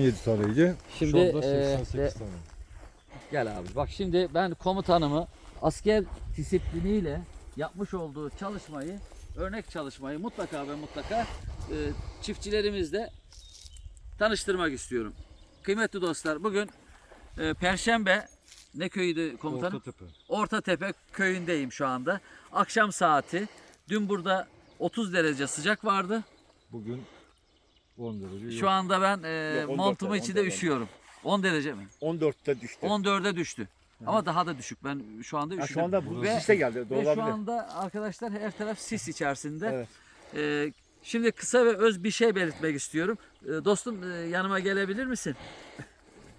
17 taneydi. Şimdi, Şu anda e, 88 de- tane. Gel abi. Bak şimdi ben komutanımı asker disipliniyle yapmış olduğu çalışmayı, örnek çalışmayı mutlaka ve mutlaka e, çiftçilerimizle tanıştırmak istiyorum. Kıymetli dostlar bugün e, Perşembe ne köyüydü komutanım? Ortatepe. Ortatepe köyündeyim şu anda. Akşam saati. Dün burada 30 derece sıcak vardı. Bugün 10 derece. Şu anda ben e, Yok, 14 montumun derece, içinde 14 üşüyorum. 10 derece mi? 14'te düştü. 14'e düştü. Ama daha da düşük. Ben şu anda Ha, üşüdüm. şu anda bu Ve- siste geldi. Ve şu Olabilir. anda arkadaşlar her taraf sis içerisinde. Evet. Ee, şimdi kısa ve öz bir şey belirtmek istiyorum. Ee, dostum e, yanıma gelebilir misin?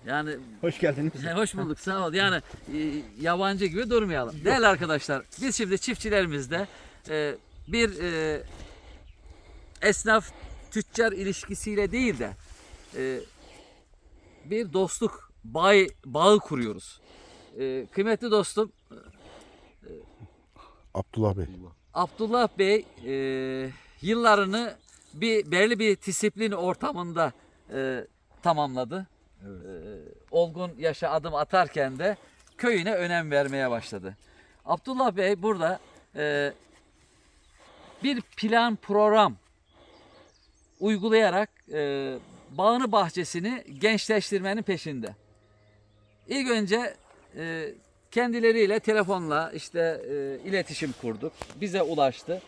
Yani Hoş geldiniz. hoş bulduk sağ ol. Yani e, yabancı gibi durmayalım. Değerli arkadaşlar biz şimdi çiftçilerimizde e, bir e, esnaf tüccar ilişkisiyle değil de e, bir dostluk bağı, bağı kuruyoruz. E, kıymetli dostum Abdullah Bey. Abdullah Bey e, yıllarını bir belli bir disiplin ortamında e, tamamladı. Evet. E, olgun yaşa adım atarken de köyüne önem vermeye başladı. Abdullah Bey burada e, bir plan program uygulayarak e, bağını bahçesini gençleştirmenin peşinde. İlk önce e, kendileriyle telefonla işte e, iletişim kurduk. Bize ulaştı.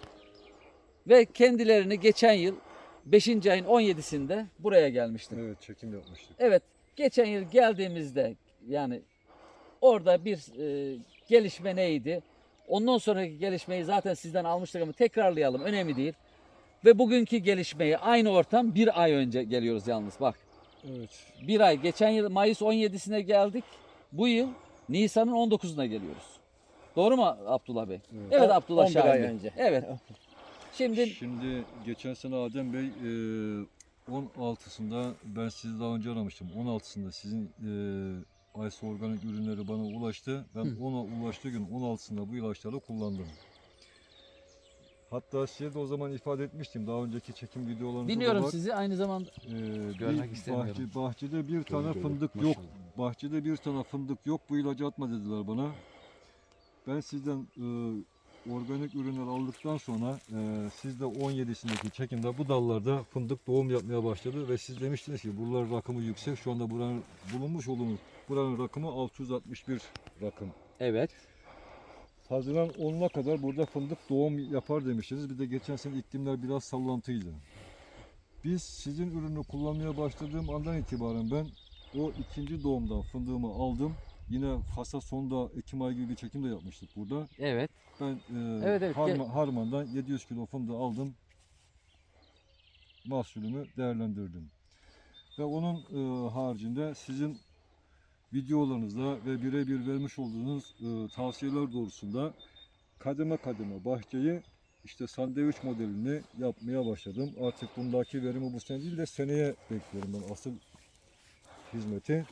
Ve kendilerini geçen yıl 5. ayın 17'sinde buraya gelmiştim. Evet çekim yapmıştık. Evet, geçen yıl geldiğimizde yani orada bir e, gelişme neydi? Ondan sonraki gelişmeyi zaten sizden almıştık ama tekrarlayalım. Önemli değil. Ve bugünkü gelişmeyi aynı ortam bir ay önce geliyoruz yalnız bak. Evet. Bir ay. Geçen yıl Mayıs 17'sine geldik. Bu yıl Nisan'ın 19'una geliyoruz. Doğru mu Abdullah Bey? Evet. Evet, Abdullah 11 ay Şahin Bey. önce. Evet. Şimdi Şimdi geçen sene Adem Bey e, 16'sında ben sizi daha önce aramıştım. 16'sında sizin e, Aysa organik ürünleri bana ulaştı. Ben Hı. ona ulaştığı gün 16'sında bu ilaçları kullandım. Hatta size de o zaman ifade etmiştim. Daha önceki çekim videolarınızda da dinliyorum var. sizi aynı zamanda. Ee, Görmek bir istemiyorum. bahçe- bahçede bir tane Gördüm, fındık maşallah. yok. Bahçede bir tane fındık yok. Bu ilacı atma dediler bana. Ben sizden e, organik ürünler aldıktan sonra e, siz de 17'sindeki çekimde bu dallarda fındık doğum yapmaya başladı ve siz demiştiniz ki buralar rakımı yüksek. Şu anda buranın bulunmuş olduğumuz buranın rakımı 661 rakım. Evet. Haziran 10'una kadar burada fındık doğum yapar demiştiniz. Bir de geçen sene iklimler biraz sallantıydı. Biz sizin ürünü kullanmaya başladığım andan itibaren ben o ikinci doğumdan fındığımı aldım. Yine Fasa sonda Ekim ayı gibi bir çekim de yapmıştık burada. Evet. Ben e, Evet, evet, Harma- gel- Harman'dan 700 kilo fındığı aldım. Mahsulümü değerlendirdim. Ve onun e, haricinde sizin videolarınızda ve birebir vermiş olduğunuz e, tavsiyeler doğrusunda kademe kademe bahçeyi işte sandviç modelini yapmaya başladım. Artık bundaki verimi bu sene değil de seneye bekliyorum ben asıl hizmeti.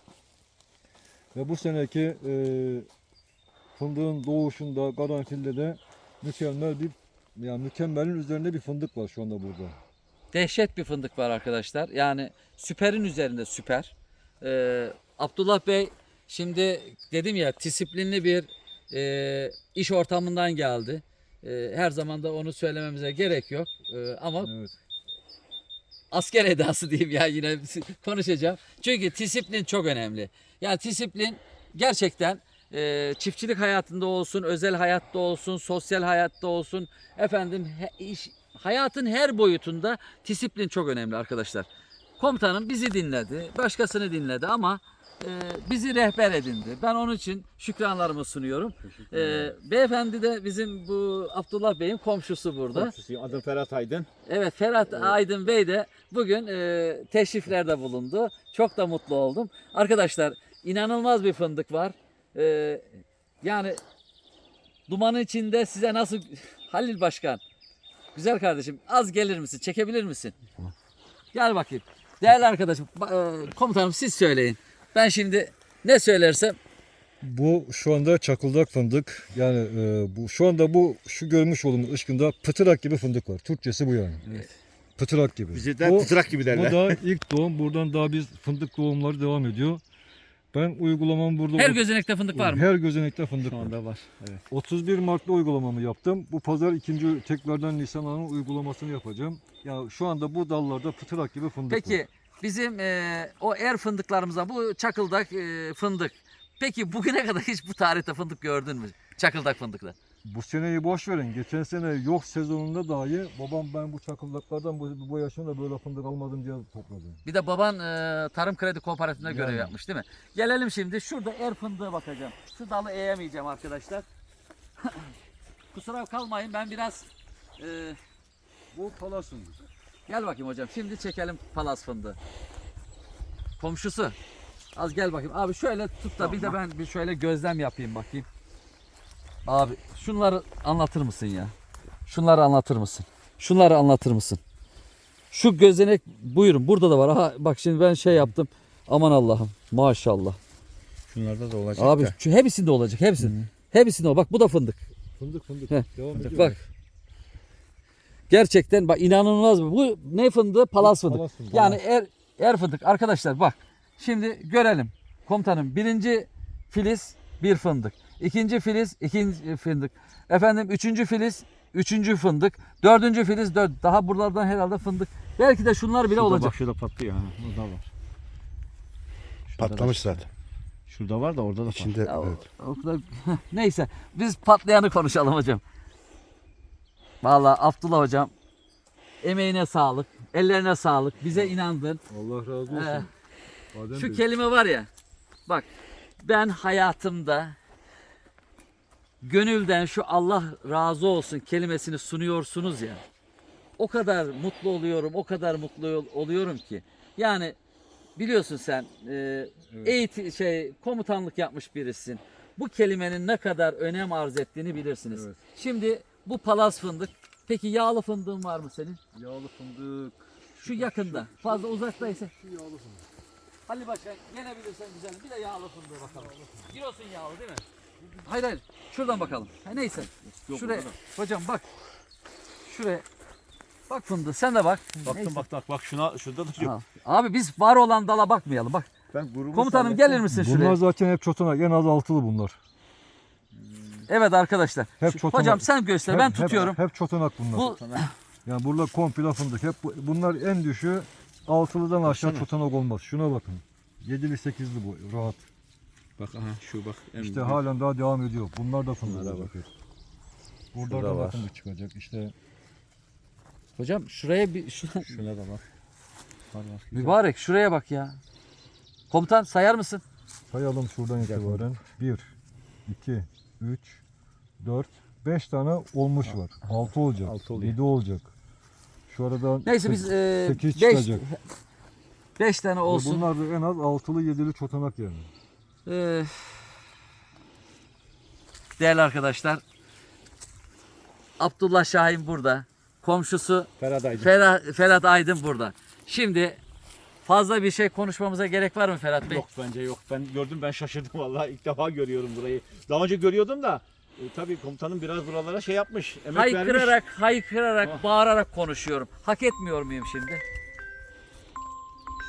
Ve bu seneki e, fındığın doğuşunda, karanfilde de mükemmel bir yani mükemmelin üzerinde bir fındık var şu anda burada. Dehşet bir fındık var arkadaşlar. Yani süperin üzerinde süper. Ee, Abdullah Bey şimdi dedim ya disiplinli bir e, iş ortamından geldi. E, her zaman da onu söylememize gerek yok. E, ama Evet. asker edası diyeyim ya yine konuşacağım. Çünkü disiplin çok önemli. Yani disiplin gerçekten e, çiftçilik hayatında olsun, özel hayatta olsun, sosyal hayatta olsun, efendim he- iş, hayatın her boyutunda disiplin çok önemli arkadaşlar. Komutanım bizi dinledi, başkasını dinledi ama e, bizi rehber edindi. Ben onun için şükranlarımı sunuyorum. E, beyefendi de bizim bu Abdullah Bey'in komşusu burada. Komşusuyum. Adım Ferhat Aydın. Evet Ferhat Aydın Bey de bugün e, teşriflerde bulundu. Çok da mutlu oldum. Arkadaşlar inanılmaz bir fındık var. E, yani dumanın içinde size nasıl Halil Başkan güzel kardeşim az gelir misin? Çekebilir misin? Gel bakayım. Değerli arkadaşım e, komutanım siz söyleyin. Ben şimdi ne söylersem Bu şu anda çakıldak fındık. Yani e, bu şu anda bu şu görmüş olduğumuz ışkında pıtırak gibi fındık var. Türkçesi bu yani. Pıtırak gibi. Bizi de Bu- pıtırak gibi Bu derler. da ilk doğum. Buradan daha biz fındık doğumları devam ediyor. Ben uygulamam burada Her gözenekte fındık var mı? Her gözenekte fındık Şu var. anda var. Evet. 31 Mart'ta uygulamamı yaptım. Bu pazar ikinci tekrardan Nisan ayının uygulamasını yapacağım. Ya şu anda bu dallarda pıtırak gibi fındık var. Bizim e, o er fındıklarımızdan bu çakıldak e, fındık. Peki bugüne kadar hiç bu tarihte fındık gördün mü? Çakıldak fındıkla. Bu seneyi boş verin. Geçen sene yok sezonunda dahi babam ben bu çakıldaklardan bu, bu yaşımda böyle fındık almadım diye topladım. Bir de baban e, Tarım Kredi Kooperatifinde görev Yani. yapmış değil mi? Gelelim şimdi şurada er fındığa bakacağım. Şu dalı eğemeyeceğim arkadaşlar. Kusura kalmayın ben biraz e, Bu fındık. Gel bakayım hocam. Şimdi çekelim palas fındığı. Komşusu. Az gel bakayım. Abi şöyle tut da bir de ben bir şöyle gözlem yapayım bakayım. Abi şunları anlatır mısın ya? Şunları anlatır mısın? Şunları anlatır mısın? Şu gözenek buyurun burada da var. Aha bak şimdi ben şey yaptım. Aman Allah'ım. Maşallah. Şunlarda da olacak Abi da. şu hepsinde olacak. Hepsinde. Hepsinde o. Bak bu da fındık. Fındık fındık. Heh. Devam ediyor. Bak. Gerçekten bak inanılmaz bu. Bu ne fındığı? Palas fındık. Palas fındık. Yani er, er fındık. Arkadaşlar bak. Şimdi görelim. Komutanım birinci filiz bir fındık. İkinci filiz ikinci fındık. Efendim üçüncü filiz üçüncü fındık. Dördüncü filiz dört. Daha buralardan herhalde fındık. Belki de şunlar bile Şurada olacak. Bak şurada patlıyor. Ha. Burada var. Şurada Patlamış da- zaten. Şurada var da orada da patlıyor. İçinde o- evet. o kadar- Neyse biz patlayanı konuşalım hocam. Vallahi Abdullah hocam emeğine sağlık, ellerine sağlık. Bize inandın. Allah razı olsun. Ee, Adem Şu Bey. kelime var ya. Bak ben hayatımda gönülden şu Allah razı olsun kelimesini sunuyorsunuz ya. O kadar mutlu oluyorum, o kadar mutlu ol- oluyorum ki. Yani biliyorsun sen e, eğiti- şey komutanlık yapmış birisin. Bu kelimenin ne kadar önem arz ettiğini bilirsiniz. Evet. Şimdi bu palas fındık. Peki yağlı fındığın var mı senin? Yağlı fındık. Şu yakında. Fazla uzaktaysa. Şu yağlı fındık. Ali Başkan gelebilirsen güzel. Bir de yağlı fındığı bakalım. Girosun yağlı değil mi? Hayır hayır. Şuradan bakalım. Ha, neyse. Şuraya. Hocam bak. Şuraya. Bak fındığı. Sen de bak. Baktım Neyse. bak bak bak şuna şurada da yok. Ha. Abi biz var olan dala bakmayalım. Bak. Ben grubu Komutanım gelir misin Bunlar şuraya? zaten hep çotanak. En az altılı bunlar. Evet arkadaşlar. Hep Şu- çotanak. hocam sen göster. Hep- ben hep- tutuyorum. Hep, çotanak bunlar. Bu Yani burada komple fındık. Hep bu- bunlar en düşüğü altılıdan aşağı Baksana. çotanak olmaz. Şuna bakın. Yedili sekizli bu rahat. Bak aha şu bak. en İşte büyük. halen daha devam ediyor. Bunlar da fındık olacak. Burada da var. fındık çıkacak. İşte hocam şuraya bir şu, Şuna da bak. Var var. mübarek şuraya bak ya. Komutan sayar mısın? sayalım şuradan itibaren. 1, 2, 3, 4, 5 tane olmuş var. 6 olacak. Altı oluyor. 7 olacak. Şu arada Neyse biz e, 8 beş, çıkacak. beş tane Ve olsun. Bunlar da en az altılı yedili çotanak yani. Ee, değerli arkadaşlar, Abdullah Şahin burada. Komşusu Ferhat Aydın. Ferhat, Ferhat Aydın burada. Şimdi fazla bir şey konuşmamıza gerek var mı Ferhat Bey? Yok bence yok. Ben gördüm ben şaşırdım vallahi ilk defa görüyorum burayı. Daha önce görüyordum da e, tabii komutanım biraz buralara şey yapmış. Emek vermiş. Haykırarak, haykırarak, Ah. bağırarak konuşuyorum. Hak etmiyor muyum şimdi?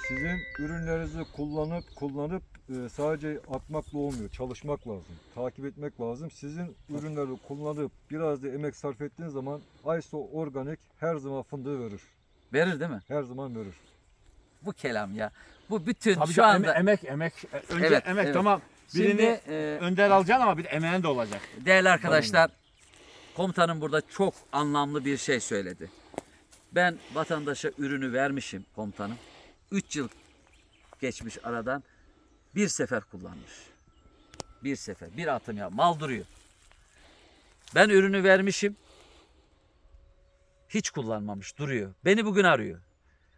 Sizin ürünlerinizi kullanıp kullanıp e, sadece atmakla olmuyor. Çalışmak lazım. Takip etmek lazım. Sizin ürünleri kullanıp biraz da emek sarf ettiğiniz zaman ISO organik her zaman fındığı verir. Verir değil mi? Her zaman verir. Bu kelam ya. Bu bütün Tabii şu anda... eme- emek emek. Önce Evet, emek evet. tamam. Birini Şimdi e, önder alacaksın ama bir emeğin de olacak. Değerli arkadaşlar, komutanım burada çok anlamlı bir şey söyledi. Ben vatandaşa ürünü vermişim komutanım. 3 yıl geçmiş aradan bir sefer kullanmış. Bir sefer, bir atım ya mal duruyor. Ben ürünü vermişim. Hiç kullanmamış, duruyor. Beni bugün arıyor.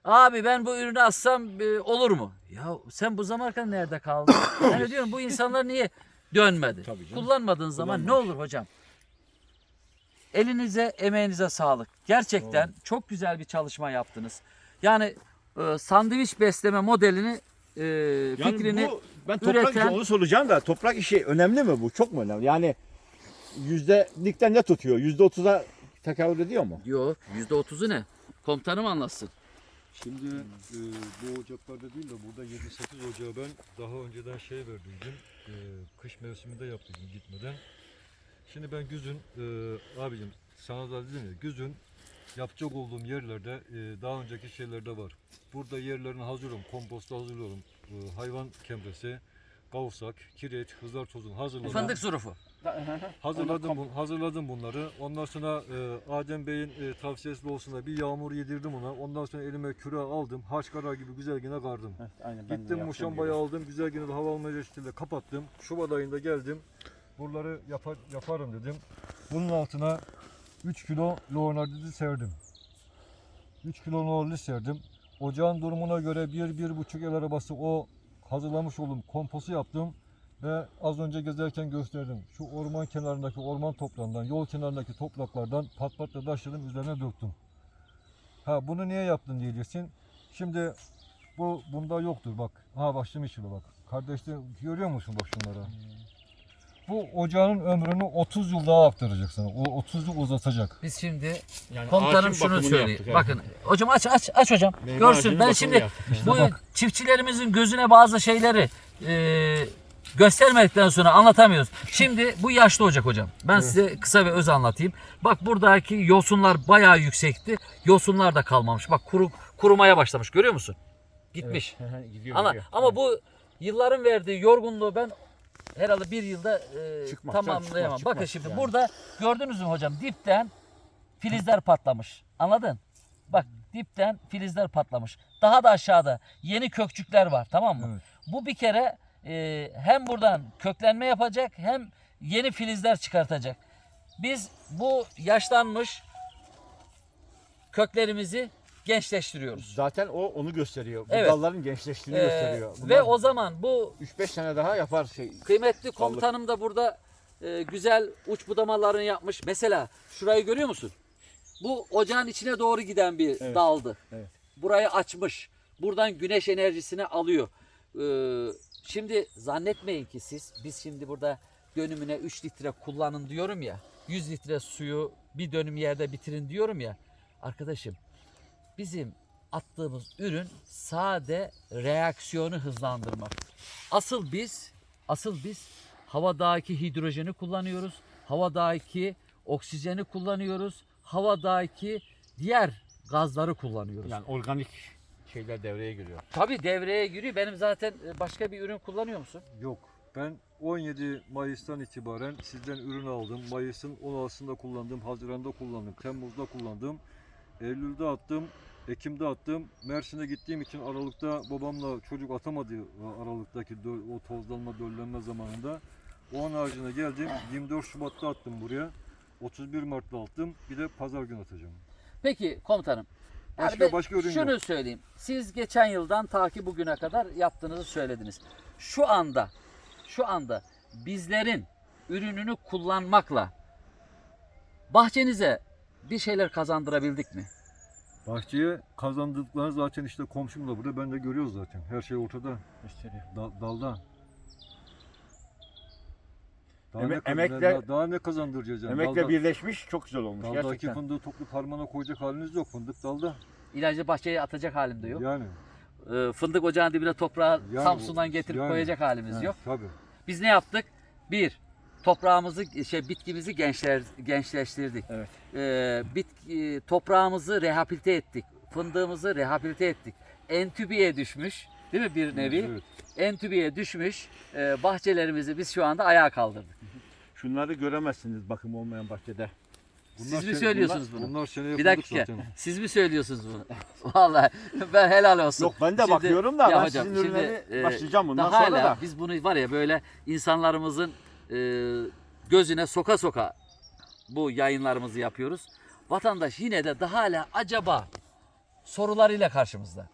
Abi ben bu ürünü assam e, olur mu? Ya sen bu zamana kadar nerede kaldın? de diyorum bu insanlar niye dönmedi? Tabii canım. Kullanmadığın zaman ne olur hocam? Elinize, emeğinize sağlık. Gerçekten çok güzel bir çalışma yaptınız. Yani e, sandviç besleme modelini e, Yani fikrini bu ben toprak üreten- işi onu soracağım da toprak işi önemli mi bu? Çok mu önemli? Yani yüzdelikten ne tutuyor? Yüzde otuza tekabül ediyor mu? Yok %30'u ne? Komutanım anlatsın. Şimdi e, bu ocaklarda değil de burada 7-8 ocağı ben daha önceden şey verdiydim. E, kış mevsiminde yaptıydım gitmeden. Şimdi ben güzün e, abicim sana da dedim ya güzün yapacak olduğum yerlerde e, daha önceki şeylerde var. Burada yerlerini hazırlıyorum, kompostu hazırlıyorum. E, hayvan kemresi, kavsak, kireç, hızar tozunu hazırladım. Fındık zurufu. Hazırladım, bu- hazırladım bunları. Ondan sonra e, Adem Bey'in e, tavsiyesi olsun bir yağmur yedirdim ona. Ondan sonra elime küre aldım. Haşkara gibi güzel yine kardım. Aynen, Gittim muşambayı aldım. Güzel yine de hava almayacak şekilde kapattım. Şubat ayında geldim. Buraları yapar, yaparım dedim. Bunun altına 3 kilo loğnardidi serdim. 3 kilo loğnardidi serdim. Ocağın durumuna göre 1-1,5 el arabası o hazırlamış olduğum komposu yaptım. Ve az önce gezerken gösterdim. Şu orman kenarındaki orman toprağından, yol kenarındaki topraklardan pat patla taşladım, üzerine döktüm. Ha bunu niye yaptın diyeceksin. Şimdi bu bunda yoktur bak. Ha başım içiyor bak. Kardeşler görüyor musun bak şunları? Bu ocağın ömrünü 30 yıl daha aktaracak sana. O 30 yıl uzatacak. Biz şimdi Yani komutanım şunu bakımını yaptık, evet. Bakın hocam aç aç aç hocam. Meyve Görsün. Ben bakımını şimdi yaptık. bu çiftçilerimizin gözüne bazı şeyleri e, göstermedikten sonra anlatamıyoruz. Şimdi bu yaşlı ocak hocam. Ben size kısa ve öz anlatayım. Bak buradaki yosunlar bayağı yüksekti. Yosunlar da kalmamış. Bak kuru, kurumaya başlamış. Görüyor musun? Gitmiş. gidiyor, Ama, gidiyor. ama bu yılların verdiği yorgunluğu ben herhalde bir yılda e, Çıkmaz, tamamlayamam. çıkmaz, Bakın çıkmaz şimdi yani. burada gördünüz mü hocam dipten filizler patlamış. Anladın? Bak dipten filizler patlamış. Daha da aşağıda yeni kökçükler var tamam mı? Evet. Bu bir kere e, hem buradan köklenme yapacak hem yeni filizler çıkartacak. Biz bu yaşlanmış köklerimizi gençleştiriyoruz. Zaten o onu gösteriyor. Bu Evet. dalların gençleştiğini Ee, gösteriyor. ve o zaman bu 3-5 sene daha yapar şey. Kıymetli komutanım da burada e, güzel uç budamalarını yapmış. Mesela şurayı görüyor musun? Bu ocağın içine doğru giden bir Evet, daldı. evet. Burayı açmış. Buradan güneş enerjisini alıyor. Ee, şimdi zannetmeyin ki siz biz şimdi burada dönümüne 3 litre kullanın diyorum ya. 100 litre suyu bir dönüm yerde bitirin diyorum ya. Arkadaşım bizim attığımız ürün sade reaksiyonu hızlandırmak. Asıl biz asıl biz havadaki hidrojeni kullanıyoruz. Havadaki oksijeni kullanıyoruz. Havadaki diğer gazları kullanıyoruz. Yani organik şeyler devreye giriyor. Tabii devreye giriyor. Benim zaten e, başka bir ürün kullanıyor musun? Yok. Ben 17 Mayıs'tan itibaren sizden ürün aldım. Mayıs'ın 16'sında kullandım, Haziran'da kullandım, Temmuz'da kullandım. Eylül'de attım, Ekim'de attım. Mersin'e gittiğim için Aralık'ta babamla çocuk atamadı e, Aralık'taki o tozlanma, döllenme zamanında. Onun haricinde geldim. 24 Şubat'ta attım buraya. 31 Mart'ta attım. Bir de pazar günü atacağım. Peki komutanım. Başka- ben başka ürün Şunu yok. söyleyeyim. Siz geçen yıldan ta ki bugüne kadar yaptığınızı söylediniz. Şu anda şu anda bizlerin ürününü kullanmakla bahçenize bir şeyler kazandırabildik mi? Bahçeye kazandıklarını zaten işte komşum da burada. Ben de görüyoruz zaten. Her şey ortada. Gösteriyor. Da- dalda. Daha, Eme- ne, kaz- emekle- daha, daha ne kazandıracağız yani? Emekle Dalda- birleşmiş çok güzel olmuş Daldaki gerçekten. fındığı toplu parmağına koyacak haliniz yok. Fındık dalda. İlacı bahçeye atacak halimde yok. Yani. Ee, fındık ocağının dibine toprağı Yani Samsun'dan getirip yani. koyacak halimiz yok. Tabii. Biz ne yaptık? Bir, toprağımızı, şey bitkimizi gençler, gençleştirdik. Evet. Ee, bitki, toprağımızı rehabilite ettik. Fındığımızı rehabilite ettik. Entübiye düşmüş, değil mi bir nevi? Evet. Entübiye düşmüş e, bahçelerimizi biz şu anda ayağa kaldırdık. Şunları göremezsiniz bakım olmayan bahçede. Siz mi söylüyorsunuz bunlar, bunu? Bunlar seneye Bir dakika. zaten. Siz mi söylüyorsunuz bunu? Vallahi ben helal olsun. Yok ben de Şimdi- bakıyorum da ben hocam, sizin ürünleri e, başlayacağım bundan daha sonra hala da. biz bunu var ya böyle insanlarımızın e, gözüne soka soka bu yayınlarımızı yapıyoruz. Vatandaş yine de daha hala acaba sorularıyla karşımızda.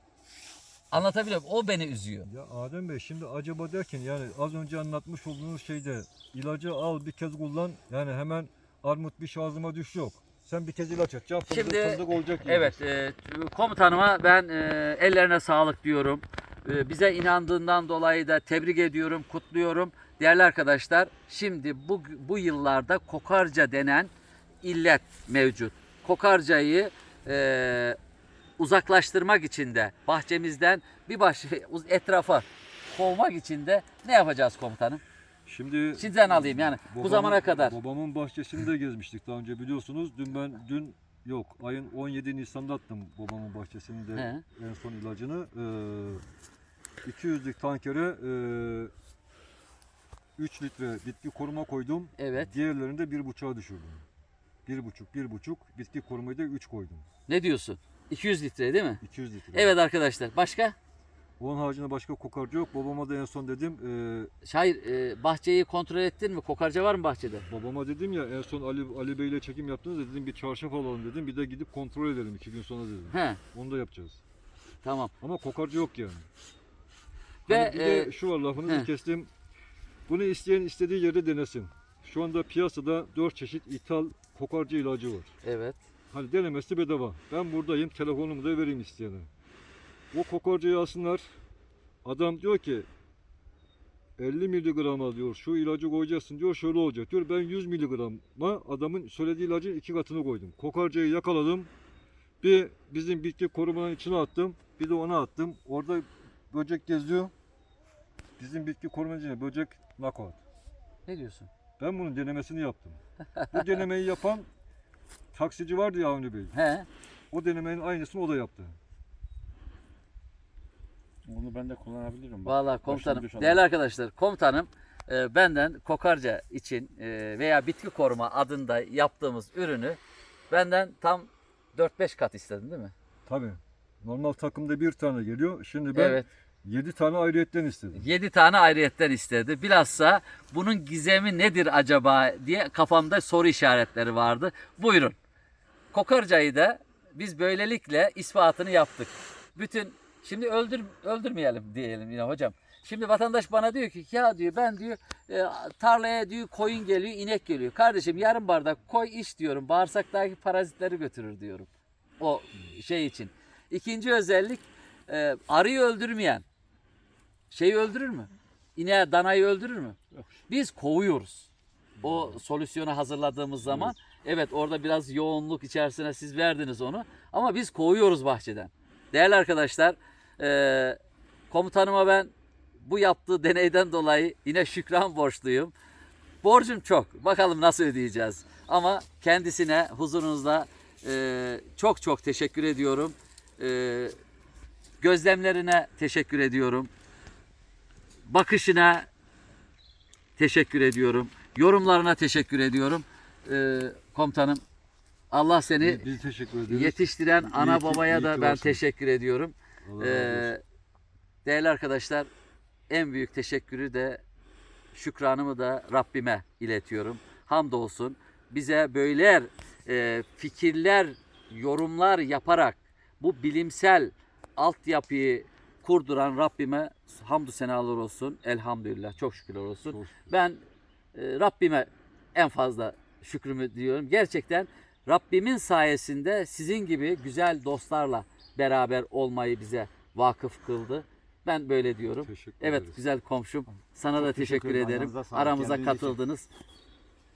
Anlatabiliyor muyum? O beni üzüyor. Ya Adem Bey şimdi acaba derken yani az önce anlatmış olduğunuz şeyde ilacı al bir kez kullan yani hemen armut bir şazıma düş yok. Sen bir kez ilaç atacaksın fındık, Şimdi- fındık olacak. Evet, e, komutanıma ben e, ellerine sağlık diyorum. E, bize inandığından dolayı da tebrik ediyorum, kutluyorum. Değerli arkadaşlar, şimdi bu bu yıllarda kokarca denen illet mevcut. Kokarcayı e, uzaklaştırmak için de bahçemizden bir baş etrafa kovmak için de ne yapacağız komutanım? Şimdi Şimdiden alayım yani bu babamın- zamana kadar. Babamın bahçesini de gezmiştik daha önce biliyorsunuz. Dün ben dün yok ayın 17 Nisan'da attım babamın bahçesinde He. en son ilacını. Ee, 200'lük tankere e, 3 litre bitki koruma koydum. Evet. Diğerlerini de bir buçuğa düşürdüm. Bir buçuk, bir buçuk. Bitki korumayı da 3 koydum. Ne diyorsun? 200 litre değil mi? 200 litre. Evet arkadaşlar. Başka? Onun haricinde başka kokarcı yok. Babama da en son dedim. E, Hayır, e, bahçeyi kontrol ettin mi? Kokarca var mı bahçede? babama dedim ya en son Ali, Ali Bey ile çekim yaptınız dedim bir çarşaf alalım dedim. Bir de gidip kontrol edelim iki gün sonra dedim. He, Onu da yapacağız. tamam. Ama kokarcı yok yani. Ve Hani bir de e, şu var lafınızı he. kestim. Bunu isteyen istediği yerde denesin. Şu anda piyasada 4 çeşit ithal kokarcı ilacı var. evet. Hani denemesi bedava. Ben buradayım telefonumu da vereyim isteyene. O kokarcayı alsınlar. Adam diyor ki 50 miligrama diyor şu ilacı koyacaksın diyor şöyle olacak diyor. Ben 100 miligrama adamın söylediği ilacın iki katını koydum. Kokarcayı yakaladım. Bir bizim bitki korumanın içine attım. Bir de ona attım. Orada böcek geziyor. Bizim bitki korumanın içine böcek knockout. Ne diyorsun? Ben bunun denemesini yaptım. Bu denemeyi yapan taksici vardı ya Avni Bey. He. O denemenin aynısını o da yaptı. Onu ben de kullanabilirim. bak. Vallahi Başım komutanım, düş değerli arkadaşlar, komutanım e, benden kokarca için e, veya bitki koruma adında yaptığımız ürünü benden tam 4-5 kat istedin değil mi? Tabii. Normal takımda bir tane geliyor. Şimdi ben Evet. 7 tane ayrıyetten istedim. 7 tane ayrıyetten istedi. Bilhassa bunun gizemi nedir acaba diye kafamda soru işaretleri vardı. Buyurun. Kokarcayı da biz böylelikle ispatını yaptık. Bütün şimdi öldür öldürmeyelim diyelim yine hocam. Şimdi vatandaş bana diyor ki ya diyor ben diyor e, tarlaya diyor koyun geliyor inek geliyor. Kardeşim yarım bardak koy iç diyorum. Bağırsaktaki parazitleri götürür diyorum. O şey için. İkinci özellik e, arıyı öldürmeyen şeyi öldürür mü? İneği, danayı öldürür mü? Yok. Biz kovuyoruz. O solüsyonu hazırladığımız zaman evet orada biraz yoğunluk içerisine siz verdiniz onu ama biz kovuyoruz bahçeden. Değerli arkadaşlar e, komutanıma ben bu yaptığı deneyden dolayı yine şükran borçluyum. Borcum çok. Bakalım nasıl ödeyeceğiz. Ama kendisine huzurunuzda e, çok çok teşekkür ediyorum. E, gözlemlerine teşekkür ediyorum. Bakışına teşekkür ediyorum. Yorumlarına teşekkür ediyorum. E, komutanım Allah seni Biz teşekkür ederiz. yetiştiren İyi ana ki- babaya iyi da ki ben varsınız. teşekkür ediyorum. Allah razı olsun. Ee, değerli arkadaşlar en büyük teşekkürü de şükranımı da Rabbime iletiyorum. Hamdolsun bize böyleler e, fikirler, yorumlar yaparak bu bilimsel altyapıyı kurduran Rabbime hamdü senalar olsun. Elhamdülillah. Çok şükürler olsun. Çok Ben e, Rabbime en fazla şükrümü diyorum. Gerçekten Rabbimin sayesinde sizin gibi güzel dostlarla beraber olmayı bize vakıf kıldı. Ben böyle diyorum. Teşekkür Evet ederiz. güzel komşum sana da teşekkür teşekkür ederim. Aramıza katıldınız.